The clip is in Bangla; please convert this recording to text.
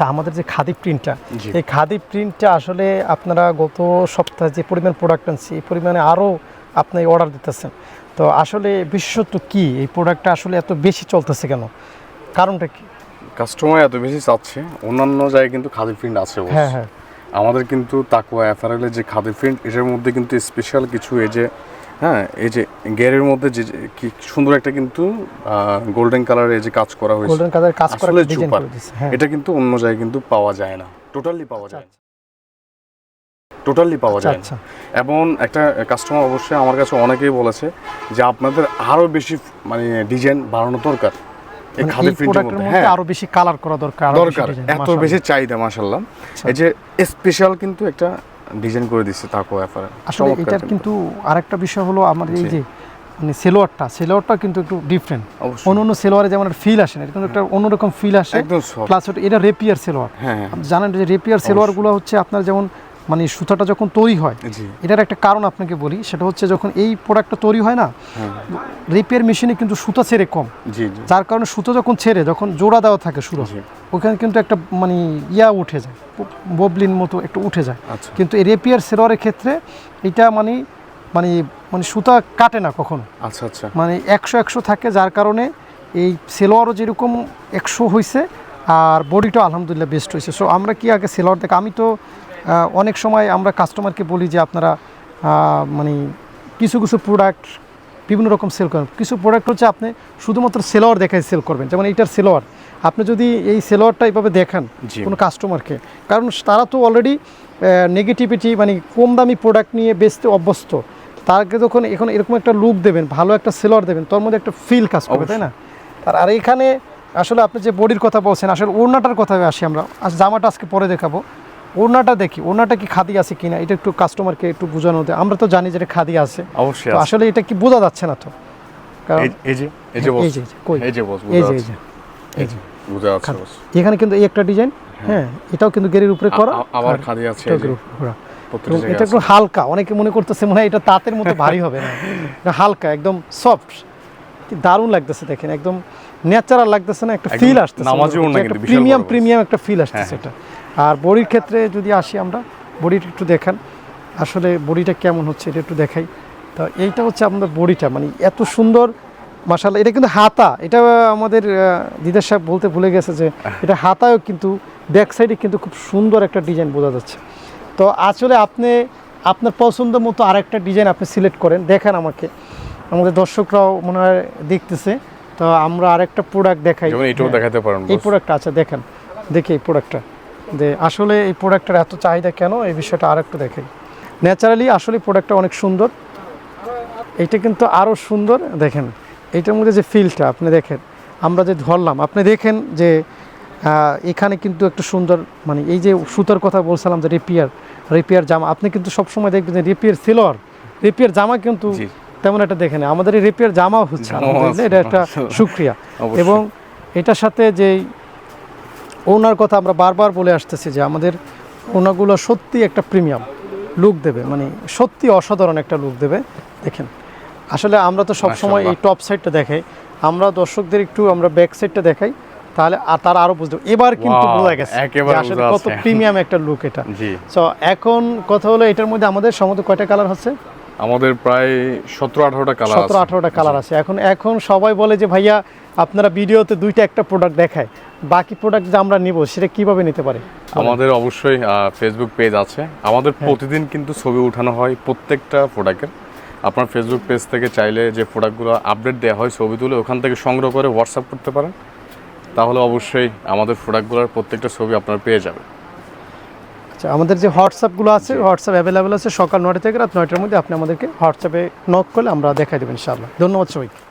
তা আমাদের যে খাদি প্রিন্টটা। এই খাদি প্রিন্টটা আসলে আপনারা গত সপ্তাহে যে পরিমাণ প্রোডাক্ট আনছি এই পরিমাণে আরও আপনি অর্ডার দিতেছেন। তো আসলে বিশেষত কি? এই প্রোডাক্টটা আসলে এত বেশি চলতেছে কেন? কারণটা কি? কাস্টমার এত বেশি চাচ্ছে অন্যান্য জায়গায় কিন্তু খাদি প্রিন্ট আছে হ্যাঁ হ্যাঁ। আমাদের কিন্তু তাকুয়া অ্যাপারেলের যে খাদি প্রিন্ট এটার মধ্যে কিন্তু স্পেশাল কিছু এই যে হ্যাঁ এই যে গেরের মধ্যে যে কি সুন্দর একটা কিন্তু গোল্ডেন কালারের এই যে কাজ করা হয়েছে গোল্ডেন কালার কাজ করে দিচ্ছে হ্যাঁ। এটা কিন্তু অন্য জায়গায় কিন্তু পাওয়া যায় না টোটালি পাওয়া যায় না। টোটালি পাওয়া আচ্ছা যায় না। আচ্ছা। এবং একটা কাস্টমার অবশ্যই আমার কাছে অনেকেই বলেছে যে আপনাদের আরও বেশি মানে ডিজাইন বাড়ানো দরকার। এই মানে খাদি প্রিন্টের মধ্যে হ্যাঁ। আরও বেশি কালার করা দরকার দরকার এত মাশাআল্লাহ। বেশি চাহিদা মাশাল্লাহ আচ্ছা। এই যে স্পেশাল কিন্তু একটা ডিজাইন করে দিচ্ছে তাকো ব্যাপারে আসলে এটার কিন্তু। আরেকটা বিষয় হলো আমাদের এই যে মানে সেলোয়ারটা সেলোয়ারটা কিন্তু একটু ডিফারেন্ট অন্য অন্য সেলোয়ারে যেমন ফিল আসে না এটা কিন্তু একটা অন্যরকম ফিল আসে। প্লাস এটা রেপিয়ার সেলোয়ার। হ্যাঁ হ্যাঁ। জানেন যে রেপিয়ার সেলোয়ারগুলো হচ্ছে আপনার যেমন মানে সুতাটা যখন তৈরি হয় এটার একটা কারণ আপনাকে বলি সেটা হচ্ছে যখন এই প্রোডাক্টটা তৈরি হয় না হ্যাঁ। রেপিয়ার মেশিনে কিন্তু সুতা ছেড়ে কম। যার কারণে সুতো যখন ছেড়ে যখন জোড়া দেওয়া থাকে জি। ওখানে কিন্তু একটা মানে ইয়া উঠে যায় ববলিন মতো একটু উঠে যায়। আচ্ছা। কিন্তু এই রেপিয়ার সেলোয়ারের ক্ষেত্রে এটা মানে মানে মানে সুতা কাটে না কখনো। আচ্ছা আচ্ছা। মানে একশো একশো থাকে যার কারণে এই সেলোয়ারও যেরকম একশো হয়েছে আর বডিটাও আলহামদুলিল্লাহ বেস্ট হয়েছে সো আমরা কি আগে সেলোয়ার দেখ আমি তো অনেক সময় আমরা কাস্টমারকে বলি যে আপনারা মানে কিছু কিছু প্রোডাক্ট বিভিন্ন রকম সেল করেন। কিছু প্রোডাক্ট হচ্ছে আপনি শুধুমাত্র সেলোয়ার দেখায় সেল করবেন। যেমন এইটার সেলোয়ার আপনি যদি এই সেলোয়ারটা এইভাবে দেখান কোনো কাস্টমারকে কারণ তারা তো অলরেডি নেগেটিভিটি মানে কম দামি প্রোডাক্ট নিয়ে বেচতে অভ্যস্ত। তাকে যখন এখন এরকম একটা লুক দেবেন ভালো একটা সেলর দেবেন তোর মধ্যে একটা ফিল কাজ করবে তাই না? আর আর এখানে আসলে আপনি যে বডির কথা বলছেন আসলে ওড়নাটার কথা আসি আমরা। আজ জামাটা আজকে পরে দেখাবো। ওড়নাটা দেখি ওড়নাটা কি খাদি আছে কিনা এটা একটু কাস্টমারকে একটু বোঝানো দেয় আমরা তো জানি যে এটা খাদি আছে। অবশ্যই আসলে এটা কি বোঝা যাচ্ছে না তো? কারণ এই- যে এই যে এই যে এই যে, কই? এই যে বস এই যে এই যাচ্ছে। যে এই যাচ্ছে এখানে কিন্তু এই একটা ডিজাইন হ্যাঁ। এটাও কিন্তু গেরির উপরে করা। আবার খাদি আছে এটা একটু হালকা অনেকে মনে করতেছে মনে হয় এটা তাঁতের মতো ভারী হবে না। হালকা একদম সফট দারুণ লাগতেছে দেখেন একদম ন্যাচারাল লাগতেছে না একটা ফিল আসতেছে। প্রিমিয়াম। প্রিমিয়াম একটা ফিল আসতেছে হ্যাঁ। এটা। আর বডির ক্ষেত্রে যদি আসি আমরা বডিটা একটু দেখান। আসলে বডিটা কেমন হচ্ছে এটা একটু দেখাই। তো এইটা হচ্ছে আমাদের বডিটা মানে এত সুন্দর মাসাল্লাহ এটা কিন্তু হাতা। এটা আমাদের দিদার সাহেব বলতে ভুলে গেছে যে এটা হাতায়ও কিন্তু ব্যাক সাইডে কিন্তু খুব সুন্দর একটা ডিজাইন বোঝা যাচ্ছে। তো আসলে আপনি আপনার পছন্দ মতো আরেকটা ডিজাইন আপনি সিলেক্ট করেন। দেখেন আমাকে। আমাদের দর্শকরাও মনে হয় দেখতেছে। তো আমরা আরেকটা প্রোডাক্ট দেখাই। এটাও হ্যাঁ, দেখাতে পারেন এই প্রোডাক্টটা আচ্ছা দেখেন। দেখি এই প্রোডাক্টটা যে আসলে এই প্রোডাক্টটার এত চাহিদা কেন? এই বিষয়টা আরেকটু দেখাই। ন্যাচারালি আসলে প্রোডাক্টটা অনেক সুন্দর। এইটা কিন্তু আরও সুন্দর দেখেন। এইটার মধ্যে যে ফিলটা আপনি দেখেন। আমরা যে ধরলাম আপনি দেখেন যে এখানে কিন্তু একটা সুন্দর মানে এই যে সুতার কথা বলছিলাম যে রেপিয়ার রেপিয়ার জামা আপনি কিন্তু সবসময় দেখবেন যে রেপিয়ার সিলোয়ার রেপিয়ার জামা কিন্তু তেমন একটা দেখে দেখেন আমাদের এই রেপিয়ার জামাও হচ্ছে এটা একটা সুক্রিয়া। এবং এটার সাথে যে ওনার কথা আমরা বারবার বলে আসতেছি যে আমাদের ওনাগুলো সত্যি একটা প্রিমিয়াম লুক দেবে মানে সত্যি অসাধারণ একটা লুক দেবে। দেখেন আসলে আমরা তো সবসময় এই টপ সাইডটা দেখাই। আমরা দর্শকদের একটু আমরা ব্যাক সাইডটা দেখাই তাহলে আর তারা আরও বুঝতে এবার কিন্তু বোঝা গেছে আসলে কত প্রিমিয়াম একটা লুক এটা। সো এখন কথা হলো এটার মধ্যে আমাদের সম্ভবত কয়টা কালার হচ্ছে? আমাদের প্রায় সতেরো আঠারোটা কালার সতেরো আঠারোটা কালার আছে। এখন এখন সবাই বলে যে ভাইয়া আপনারা ভিডিওতে দুইটা একটা প্রোডাক্ট দেখায়। বাকি প্রোডাক্ট যে আমরা নিব সেটা কীভাবে নিতে পারে? আমাদের অবশ্যই ফেসবুক পেজ আছে। আমাদের হ্যাঁ। প্রতিদিন কিন্তু ছবি উঠানো হয় প্রত্যেকটা প্রোডাক্টের আপনার ফেসবুক পেজ থেকে চাইলে যে প্রোডাক্টগুলো আপডেট দেওয়া হয় ছবি তুলে ওখান থেকে সংগ্রহ করে হোয়াটসঅ্যাপ করতে পারেন। তাহলে অবশ্যই আমাদের প্রোডাক্টগুলোর প্রত্যেকটা ছবি আপনারা পেয়ে যাবেন। আচ্ছা আমাদের যে হোয়াটসঅ্যাপগুলো আছে হোয়াটসঅ্যাপ অ্যাভেলেবেল আছে সকাল নয়টা থেকে রাত নয়টার মধ্যে আপনি আমাদেরকে হোয়াটসঅ্যাপে নক করলে আমরা দেখাই দেবেন ইনশাআল্লাহ। ধন্যবাদ সবাইকে।